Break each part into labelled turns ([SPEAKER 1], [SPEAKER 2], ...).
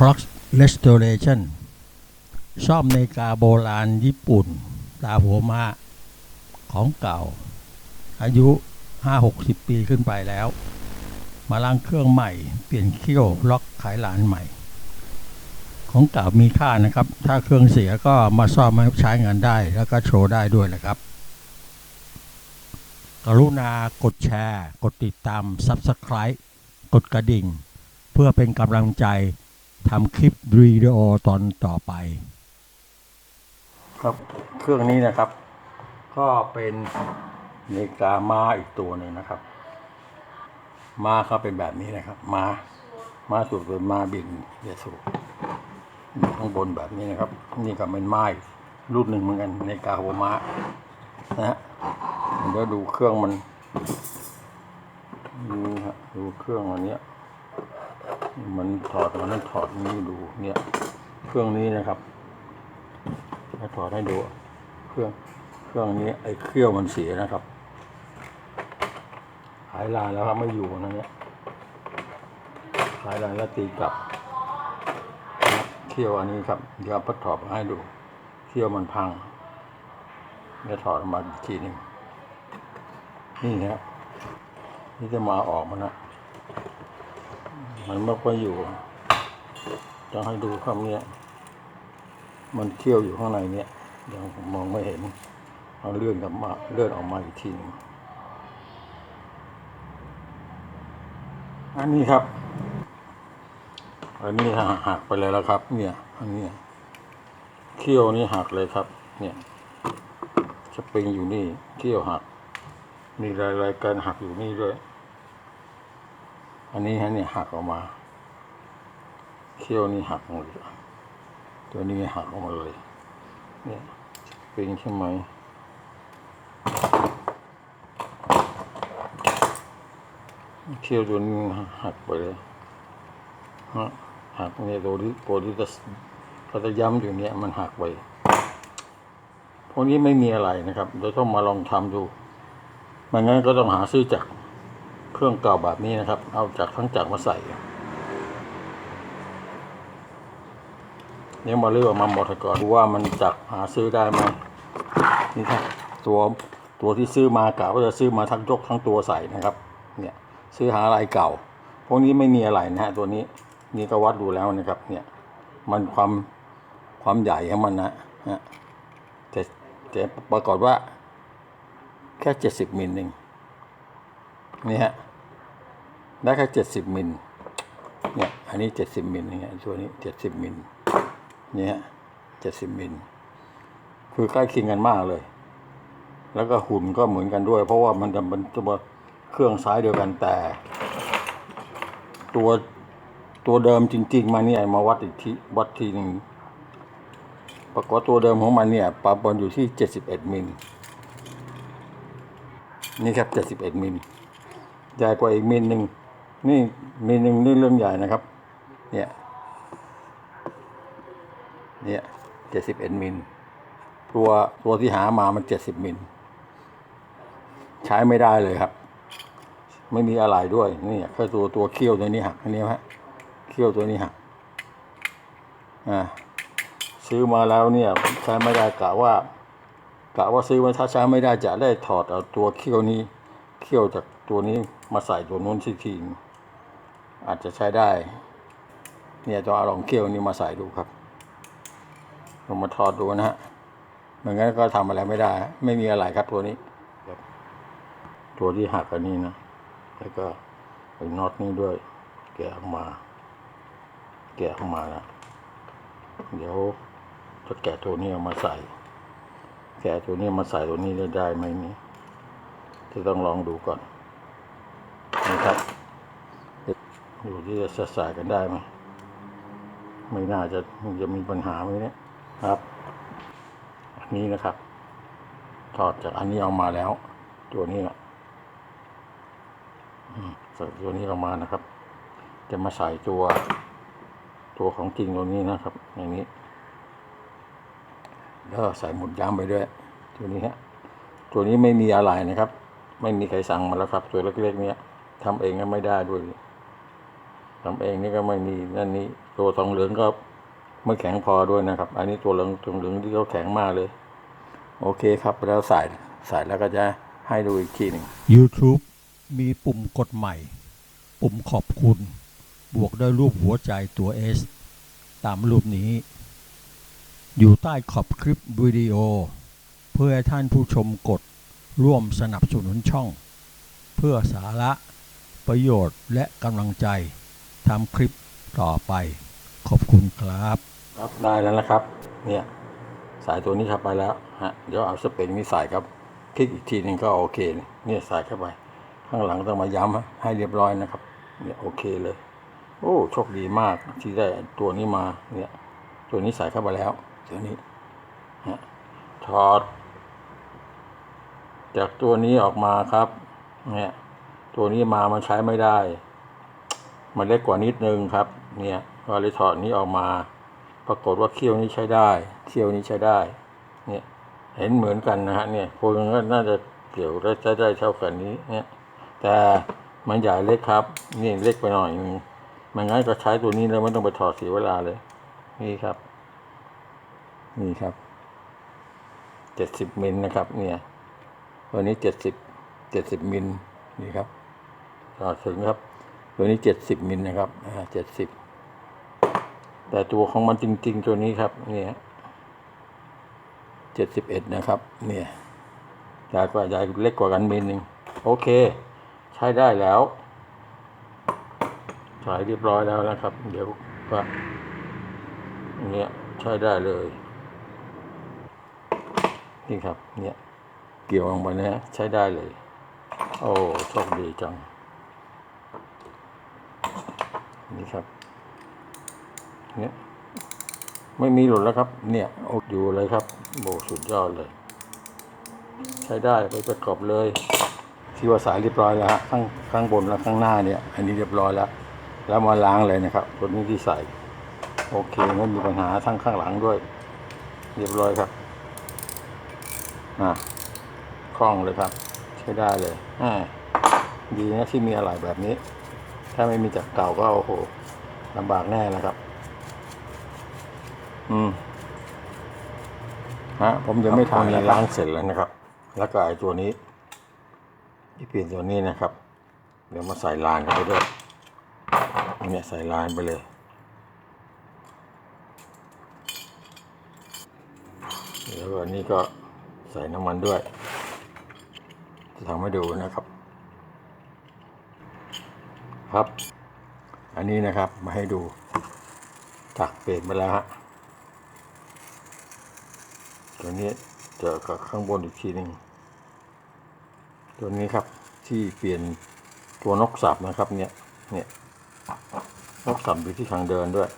[SPEAKER 1] Clock Restoration ซ่อมนาฬิกาโบราณญี่ปุ่น ตาหัวมาของเก่า อายุ 5-60 ปีขึ้นไปแล้ว มาล้างเครื่องใหม่ เปลี่ยนเขี้ยวล็อกขายหลานใหม่ ของเก่ามีค่านะครับ ถ้าเครื่องเสียก็มาซ่อมให้ใช้งานได้ แล้วก็โชว์ได้ด้วยนะครับ กรุณากดแชร์ กดติดตาม Subscribe กดกระดิ่ง เพื่อเป็นกำลังใจ ทำคลิปวิดีโอตอนต่อไป ครับเครื่องนี้นะครับ ก็เป็นนาฬิกาม้าอีกตัวหนึ่งนะครับม้าเขาเป็นแบบนี้นะครับ มา มาสูบเป็นมาบินเยสูบอยู่ข้างบนแบบนี้นะครับ นี่ก็เป็นไม้รุ่นหนึ่งเหมือนกันนาฬิกาหัวม้านะฮะเดี๋ยวดูเครื่องมันดูฮะดูเครื่องอันเนี้ย มันถอดมันนั่นถอดนี่ดูเนี่ยเครื่องนี้นะครับให้ถอดให้ดูเครื่องเครื่องนี้ไอ้เครื่องมันเสียนะครับหายลานแล้วครับไม่อยู่นะเนี่ยหายลานแล้วตีกลับเขี้ยวอันนี้ครับเดี๋ยวพัดถอดมาให้ดูเขี้ยวมันพังเดี๋ยวถอดมาอีกทีหนึ่งนี่นะนี่จะมาออกมันนะ มันไม่ค่อยอยู่จะให้ดูครับเนี่ยมันเคี่ยวอยู่ข้างในเนี่ยยังมองไม่เห็นเอาเลื่อนกลับมาเลื่อนออกมาอีกทีหนึงอันนี้ครับ อันนี้หักไปเลยแล้วครับ เนี่ย อันเนี้ยเคี่ยวนี่หักเลยครับ เนี่ยสปริงอยู่นี่เคี่ยวหัก มีรายรายการหักอยู่นี่ด้วย อันนี้ฮะเนี่ยหักออกมา เขี้ยวนี่หักหมดเลยตัวนี้หักออกมาเลย เนี่ยเป็นใช่ไหมเขี้ยวตัวนี้หักไปเลยฮะหักเนี่ยตัวที่ตัวที่จะเขาจะย้ำอยู่เนี่ยมันหักไปพวกนี้ไม่มีอะไรนะครับเดี๋ยวต้องมาลองทำดูไม่งั้นก็ต้องหาซื้อจาก เครื่องเก่าแบบนี้นะครับ เอาจากทั้งจักมาใส่เนี่ยมาเลือกมาหมดก่อนดูว่ามันจักหาซื้อได้ไหมนี่ครับตัวตัวที่ซื้อมากะว่าจะซื้อมาทั้งยกทั้งตัวใส่นะครับ เนี่ยซื้อหาอะไรเก่า พวกนี้ไม่มีอะไรนะฮะตัวนี้นี่ก็วัดดูแล้วนะครับ เนี่ยมันความความใหญ่ของมันนะฮะแต่แต่ปรากฏว่าแค่เจ็ดสิบมิลเองนี่ฮะ ได้แค่เจ็ดสิบมิลเนี่ยอันนี้เจ็ดสิบมิลเนี่ยตัวนี้เจ็ดสิบมิลเนี่ยฮะเจ็ดสิบมิลคือใกล้เคียงกันมากเลย แล้วก็หุ่นก็เหมือนกันด้วย เพราะว่ามันจะมันจะมาเครื่องซ้ายเดียวกันแต่ ตัวตัวเดิมจริง ๆ มาเนี่ยมาวัดอีกทีวัดทีหนึ่งปรากฏตัวเดิมของมันเนี่ยปรับนอยู่ที่เจ็ดสิบเอ็ดมิลนี่ครับเจ็ดสิบเอ็ดมิลใหญ่กว่าอีกมิลหนึ่ง นี่มิลหนึ่งนี่เรื่องใหญ่นะครับ เนี่ย เนี่ยเจ็ดสิบเอ็ดมิล ตัวตัวที่หามามันเจ็ดสิบมิล ใช้ไม่ได้เลยครับ ไม่มีอะไรด้วย นี่แค่ตัวตัวเคี้ยวตัวนี้หักอันนี้ฮะเคี้ยวตัวนี้หัก อ่า ซื้อมาแล้วเนี่ยใช้ไม่ได้กะว่ากะว่าซื้อมาถ้าใช้ไม่ได้จะได้ถอดเอาตัวเคี้ยวนี้เคี่ยวจากตัวนี้มาใส่ตัวนู้นทีที อาจจะใช้ได้ เนี่ยจะเอาลองเคี่ยวนี้มาใส่ดูครับลองมาถอดดูนะฮะเหมือนงั้นก็ทำอะไรไม่ได้ ไม่มีอะไรครับตัวนี้ตัวที่หักอันนี้นะ แล้วก็ไอ้น็อตนี้ด้วย แกะออกมา แกะออกมานะเดี๋ยวจะแกะตัวนี้ออกมาใส่ แกะตัวนี้มาใส่ตัวนี้ได้ได้ไหมนี่จะต้องลองดูก่อนนะครับ ดูที่จะสายกันได้ไหมไม่น่าจะจะมีปัญหาไหมเนี่ยครับ อันนี้นะครับ ถอดจากอันนี้ออกมาแล้ว ตัวนี้นะอืมใส่ตัวนี้ออกมานะครับ จะมาใส่ตัว ตัวของจริงตัวนี้นะครับ อย่างนี้ แล้วใส่หมุดย้ำไปด้วย ตัวนี้ฮะตัวนี้ไม่มีอะไรนะครับ ไม่มีใครสั่งมาแล้วครับ ตัวเล็กๆ เนี้ยทำเองก็ไม่ได้ด้วย ทำเองนี่ก็ไม่มีนั่นนี่ตัวทองเหลืองก็ไม่แข็งพอด้วยนะครับ อันนี้ตัวเหลืองทองเหลืองที่เขาแข็งมากเลย โอเคครับแล้วใส่ใส่แล้วก็จะให้ดูอีกทีหนึ่ง
[SPEAKER 2] YouTube มีปุ่มกดใหม่ ปุ่มขอบคุณ บวกด้วยรูปหัวใจตัว S ตามรูปนี้ อยู่ใต้ขอบคลิปวิดีโอ เพื่อให้ท่านผู้ชมกดร่วมสนับสนุนช่อง เพื่อสาระประโยชน์และกำลังใจ ทำคลิปต่อไป ขอบคุณครับ
[SPEAKER 1] ครับได้แล้วนะครับ เนี่ยสายตัวนี้เข้าไปแล้วฮะเดี๋ยวเอาสเปรย์นี้ใส่ครับ คลิกอีกทีหนึงก็โอเคเนี่ยใส่เข้าไป ข้างหลังต้องมาย้ำให้เรียบร้อยนะครับ เนี่ยโอเคเลย โอ้โชคดีมากที่ได้ตัวนี้มาเนี่ยตัวนี้ใส่เข้าไปแล้วตัวนี้ฮะถอด จากตัวนี้ออกมาครับเนี่ยตัวนี้มามันใช้ไม่ได้ มันเล็กกว่านิดนึงครับ เนี่ยก็เลยถอดนี้ออกมา ปรากฏว่าเขี้ยวนี้ใช้ได้ เขี้ยวนี้ใช้ได้ เนี่ย เห็นเหมือนกันนะฮะ เนี่ยพวกนั้นก็น่าจะเกี่ยวได้ใช้ได้เท่ากันนี้ เนี่ย แต่มันใหญ่เล็กครับ นี่เล็กไปหน่อยนึงมันงั้นก็ใช้ตัวนี้แล้วไม่ต้องไปถอดเสียเวลาเลย นี่ครับ นี่ครับ เจ็ดสิบมิลนะครับ เนี่ยตัวนี้เจ็ดสิบ เจ็ดสิบมิลนี่ครับ ต่อถึงครับ ตัวนี้เจ็ดสิบมิลนะครับเจ็ดสิบแต่ตัวของมันจริง ๆ ตัวนี้ครับ เนี่ยเจ็ดสิบเอ็ดนะครับ เนี่ยใหญ่กว่าใหญ่เล็กกว่ากันมิลหนึ่งโอเค ใช้ได้แล้วใช้เรียบร้อยแล้วนะครับ เดี๋ยวก็เนี่ยใช้ได้เลย นี่ครับ เนี่ย เกี่ยวลงไปนะใช้ได้เลย โอ้โชคดีจัง นี่ครับเนี่ยไม่มีหลุดแล้วครับ เนี่ยโออยู่เลยครับโบสุดยอดเลย ใช้ได้ไปประกอบเลย ที่ว่าสายเรียบร้อยแล้วฮะข้างข้างบนและข้างหน้าเนี่ย อันนี้เรียบร้อยแล้ว แล้วมาล้างเลยนะครับตัวนี้ที่ใส่ โอเคไม่มีปัญหาทั้งข้างหลังด้วย เรียบร้อยครับอะคล่องเลยครับ ใช้ได้เลยอ่าดีนะที่มีอะไรแบบนี้ ถ้าไม่มีจากเก่าก็โอ้โหลำบากแน่นะครับ อืมฮะผมจะไม่ทำเลยล้างเสร็จแล้วนะครับ แล้วก็ไอ้ตัวนี้ที่เปลี่ยนตัวนี้นะครับ เดี๋ยวมาใส่ลานเข้าไปด้วยเนี่ยใส่ลานไปเลยแล้วก็อันนี้ก็ใส่น้ำมันด้วย จะทำให้ดูนะครับ ครับ อันนี้นะครับมาให้ดูจากเปลี่ยนไปแล้วฮะตัวนี้เจอกับข้างบนอีกทีหนึ่งตัวนี้ครับที่เปลี่ยนตัวนกสับนะครับเนี่ยเนี่ยนกสับอยู่ที่ทางเดินด้วย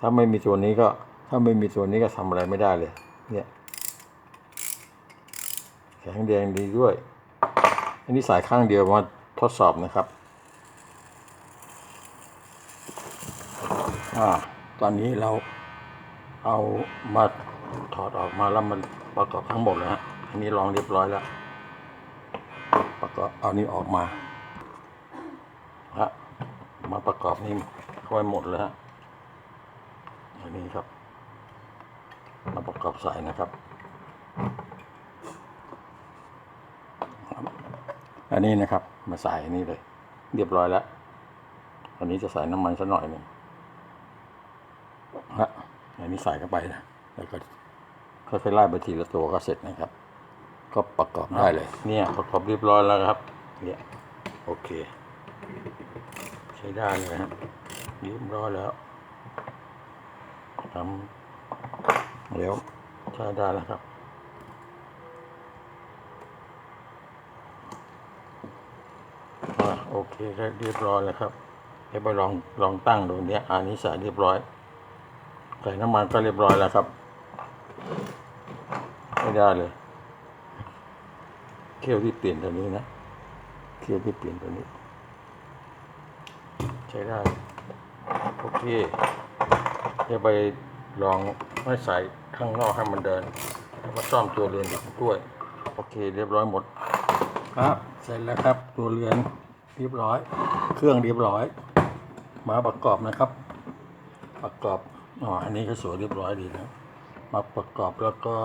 [SPEAKER 1] ถ้าไม่มีตัวนี้ก็ถ้าไม่มีตัวนี้ก็ทำอะไรไม่ได้เลย เนี่ยแข็งแดงดีด้วย อันนี้สายข้างเดียวมาทดสอบนะครับ อ่า ตอนนี้เราเอามาถอดออกมาแล้วมันประกอบทั้งหมดแล้วฮะอันนี้ลองเรียบร้อยแล้ว ประกอบเอานี้ออกมาฮะมาประกอบนี่เข้าไปหมดเลยฮะอันนี้ครับ มาประกอบใส่นะครับอันนี้นะครับ มาใส่อันนี้เลย เรียบร้อยแล้วอันนี้จะใส่น้ำมันสักหน่อยหนึ่ง อันนี้ใส่เข้าไปนะแล้วก็ค่อยๆไล่ไปทีละตัวก็เสร็จนะครับ ก็ประกอบได้เลย เนี่ยประกอบเรียบร้อยแล้วครับ เนี่ยโอเค ใช้ได้เลยครับเรียบร้อยแล้วทำเดี๋ยวใช้ได้แล้วครับโอเคครับเรียบร้อยแล้วครับเดี๋ยวไปลองลองตั้งดูเนี้ยอันนี้ใส่เรียบร้อย ใส่น้ำมันก็เรียบร้อยแล้วครับ ไม่ได้เลย เคี่ยวที่เปลี่ยนตัวนี้นะ เคี่ยวที่เปลี่ยนตัวนี้ ใช้ได้โอเคเดี๋ยวไปลองไม่ใส่ข้างนอกให้มันเดินแล้วก็ซ่อมตัวเรือนด้วยโอเค เรียบร้อยหมด ครับ เสร็จแล้วครับ ตัวเรือนเรียบร้อย เครื่องเรียบร้อย มาประกอบนะครับ ประกอบ อ๋อ อันนี้ก็สวยเรียบร้อยดีนะ มาประกอบแล้วก็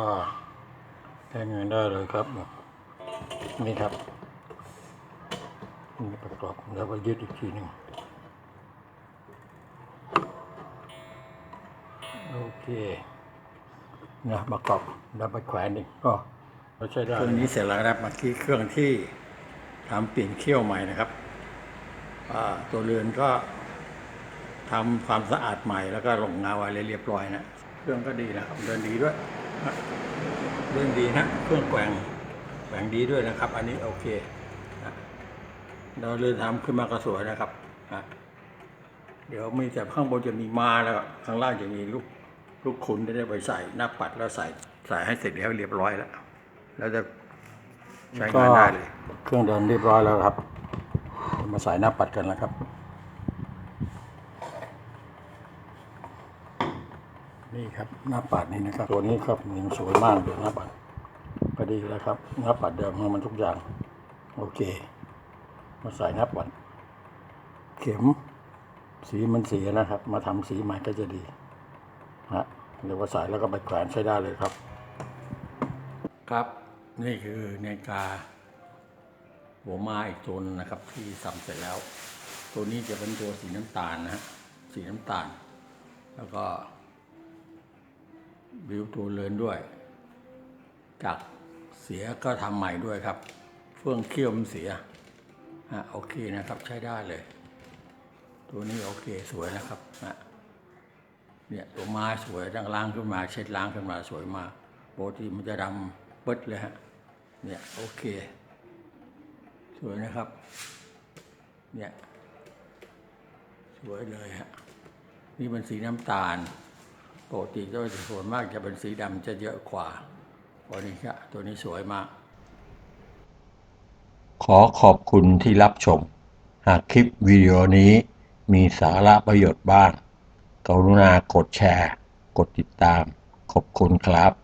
[SPEAKER 1] ใช้งานได้เลยครับ นี่ครับ นี่ประกอบแล้วก็ยึดอีกทีหนึ่งโอเคนะประกอบแล้วไปแขวนอีกก็ก็ใช้ได้เครื่องนี้เสร็จแล้วนะครับเมื่อกี้เครื่องที่ทำเปลี่ยนเขี้ยวใหม่นะครับอ่าตัวเรือนก็ ทำความสะอาดใหม่แล้วก็ลงเงาอะไรเรียบร้อยนะ เครื่องก็ดีนะครับเดินดีด้วยเดินดีนะเครื่องแกว่งแกว่งดีด้วยนะครับ อันนี้โอเคเราเรือนทำขึ้นมาก็สวยนะครับเดี๋ยวมีแต่ข้างบนจะมีมาแล้วข้างล่างจะมีลูกลูกขุนได้ไปใส่หน้าปัดแล้วใส่ใส่ให้เสร็จแล้วเรียบร้อยแล้วแล้วจะใช้งานได้เลย เครื่องเดินเรียบร้อยแล้วครับ มาใส่หน้าปัดกันแล้วครับ นี่ครับหน้าปัดนี่นะครับ ตัวนี้ครับยังสวยมากเลยหน้าปัดพอดีแล้วครับหน้าปัดเดิมของมันทุกอย่าง โอเค มาใส่หน้าปัด เข็มสีมันเสียนะครับ มาทำสีใหม่ก็จะดีฮะเดี๋ยวว่าใส่แล้วก็ไปแขวนใช้ได้เลยครับ ครับนี่คือนาฬิกา หัวไม้อีกตัวนึงนะครับ ที่ทำเสร็จแล้ว ตัวนี้จะเป็นตัวสีน้ำตาลนะฮะสีน้ำตาล แล้วก็ บิวตัวเรือนด้วย จากเสียก็ทำใหม่ด้วยครับ เฟื่องเขี้ยวมันเสียฮะโอเคนะครับใช้ได้เลย ตัวนี้โอเคสวยนะครับนะเนี่ยตัวไม้สวยตั้งล้างขึ้นมา เช็ดล้างขึ้นมาสวยมากปกติมันจะดำเบิดเลยฮะเนี่ยโอเค สวยนะครับ เนี่ยสวยเลยฮะนี่เป็นสีน้ำตาล ปกติก็ส่วนมากจะเป็นสีดำจะเยอะกว่าตัวนี้ครับตัวนี้สวยมาก
[SPEAKER 2] ขอขอบคุณที่รับชม หากคลิปวิดีโอนี้มีสาระประโยชน์บ้าง กรุณากดแชร์ กดติดตาม ขอบคุณครับ